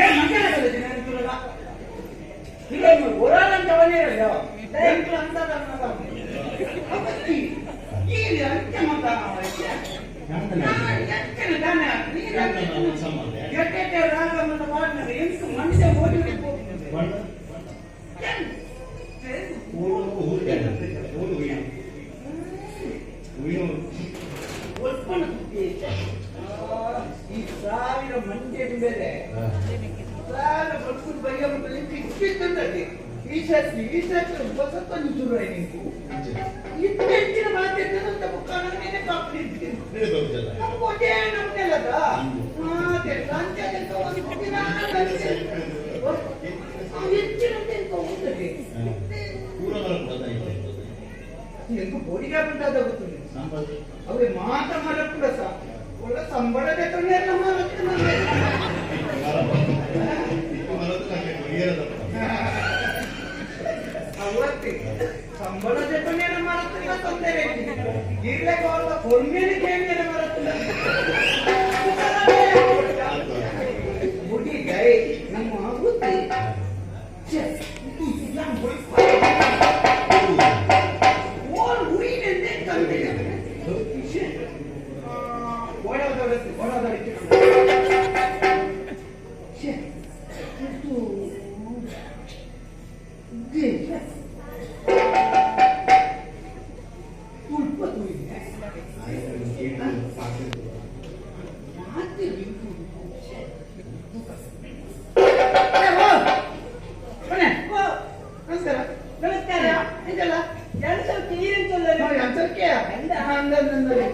ಏನ್ ಮಂಗಳಗಲ್ಲ ದಿನ ನಿಂತಿರಲ್ಲ? ಈಗ ನೀವು ಒಳಗಂತ ಬಂದಿರಲ್ಲ? ಎಂಟ್ಲು ಅಂತದ ಅನ್ನದ. ಅವತ್ತಿ, ಈಗ ಅಂತ್ಯ ಮತ ನಾವು ಐತೆ. ನಾನು ಎಂತನ ದಾನ? ನೀನು ಅಂತ್ಯ. ಎಟ್ಟೆಟ್ಟೆ ರಾಗ ಮತ ಮಾಡ್ತಾರೆ. ಎಂಟು ಮನುಷ್ಯ ಓಡಿ ಹೋಗ್ತದೆ. ಇತ್ತೆಂಚಿನ ನಮ್ಗೆ ಒಟ್ಟೆ ನಮ್ದೆಲ್ಲದ ಮಾತೆ ಒಂದು ದಿನ ಹೋಗ್ತದೆ ಬೋಡಿಗೆ ಬಂದಾದ ಗೊತ್ತಿಲ್ಲ. ಅವ್ರಿಗೆ ಕೂಡ ಸಂಬಳ ಬೇಕಂದ್ರೆ ಎಲ್ಲ ಮಾಡಕ್ಕೆ ಅವತ್ತೆ ಸಂಬಳದ ಕಣ್ಣೆಲ್ಲ ಮಾಡುತ್ತಿಲ್ಲ ತೊಂದರೆ ಇರ್ಲೆ ಕೋರ್ದ ಕೊನ್ನೆಲೆ ಕೇಂದ್ರ ಮಾಡುತ್ತಿಲ್ಲ ನೋಡಿ? ಅಂದಂದಂದಲ್ಲಿ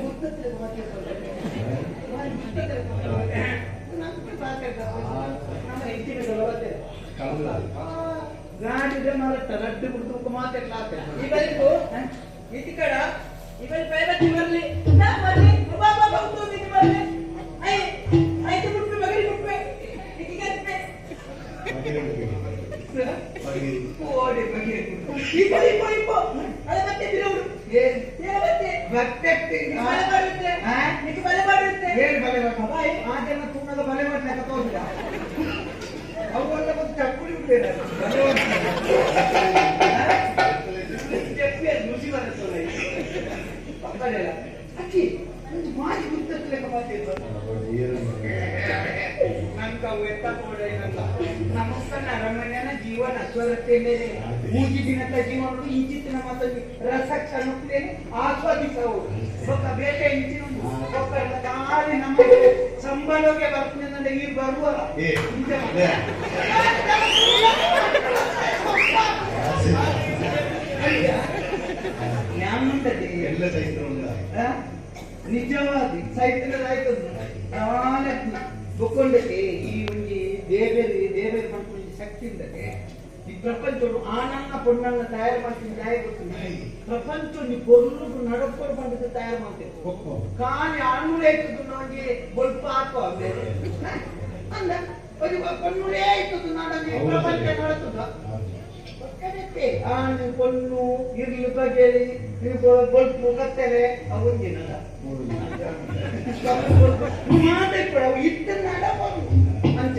ಗುರ್ತತ್ರ ಗಾಡಿಗೆ ಮರಟ್ಟ ರಡ್ಡು ಬಿಡ್ತು ಮಾತಾಡ್ಲಾಗ್ತದೆ ಇವರಿಗೂ ಇತಿಕಡ ಇವರಿ ಪ್ರೈವತಿ ಬರ್ಲಿ ನಾ ಬರ್ಲಿ ಬಾ ಬಂತು ನಿಕ್ಕೆ ಬರ್ಲಿ ಐ ಐದು ಬಿಟ್ವೆ ಮಗರಿ ಬಿಟ್ವೆ ಇತಿಗೆ ಅಕ್ಕಿ ಒಂದು ಮಾರಿ ಗುರ್ತಲೆಕ್ಕ ಮಾತಿದ್ರು ಸೈತ್ರ ನಮಸ್ಕಾರ ಜೀವನ ಇಂಚಿತ್ತಿನ ಮಾತಲ್ಲಿ ರಸ ಆಸ್ವಾದಿಸವು ಬೇಟೆ ಇಂಚಿನ ಸಂಬಳಕ್ಕೆ ಬರ್ತದೆ ಈ. ನ್ಯಾಮಂತದೆ ಎಲ್ಲ ಚೈತ್ರ ಉಂಟಾ ಆ? ನಿಜವಾದಿ ಸೈತನದಾಯ್ತು ನಾನೇ ಬೊಕ್ಕೊಂಡಕ್ಕೆ ದೇವೇರಿ ದೇವೇರಿ ಮಾಡ್ಕೊಂಡು ಶಕ್ತಿ ಇದ್ದಕ್ಕೆ ಈ ಪ್ರಪಂಚವು ಆನನ್ನ ಪೊಣ್ಣನ್ನ ತಯಾರು ಮಾಡ್ತೀನಿ ತಯಾರು ಮಾಡ್ತೀನಿ ಪ್ರಪಂಚ ನೀ ಪೊರ್ಲು ನಡಪೊರು ಬಂದಿದ್ದು ತಯಾರು ಮಾಡ್ತೇವೆ ಕಾಲಿ ಅಣ್ಣುಳೆ ಆಯ್ತದ್ದು ನನಗೆ ಬೊಲ್ಪ ಹಾಕೋ ಬೇರೆ ಅಂದ ಒಂದು ಪೊಣ್ಣುಳೆ ಇತ್ತು ನನಗೆ. ಪ್ರಪಂಚ ನಡತದ ಆನೆ ಕೊನ್ನು ಇರ್ಲಿ ಬಗೆಲಿ ಬೊಲ್ಪು ಕತ್ತಲೆ ಅವೊಂದಿನಲ್ಲ ಮಾತಾಡ್ಬೇಡ ಅವು ಇತ್ತ ನಡಬಾರ್ದು ಅಂಚ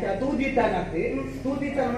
तू जीता ना ते तू जीता